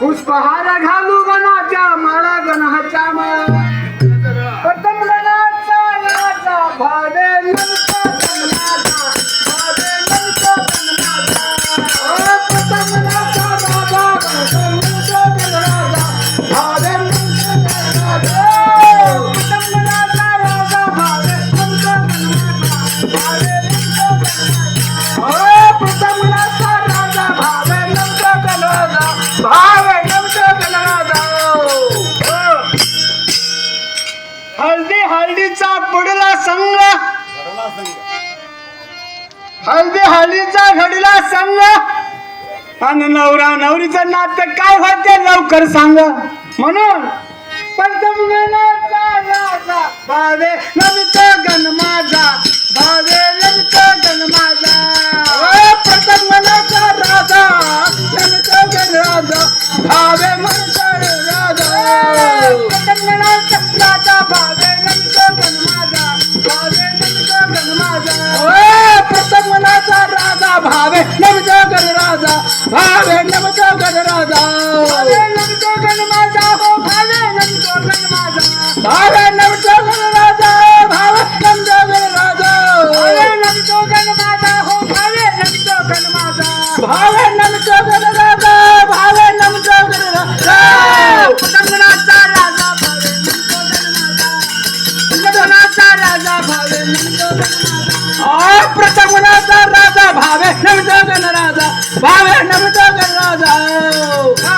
पुष्पहार घालू गणाच्या माळा गणाच्या माळा प्रथम गणाचा राजा भावे भावे नंतर गणाचा ओ हळदी हळदीचा पुढला संघ हळदी हळदीचा घडला संघ आणि नवरा नवरीचं नातं काय होते लवकर सांग. म्हणून पण राजा भावे भावे नमित गण राजा भावे नमित गण राजा भावे नमित गण माझा हो भावे नमित गण माझा भावे भावे माझा राजा भावे नमतो गण राजा भावे नमतो गण राजा.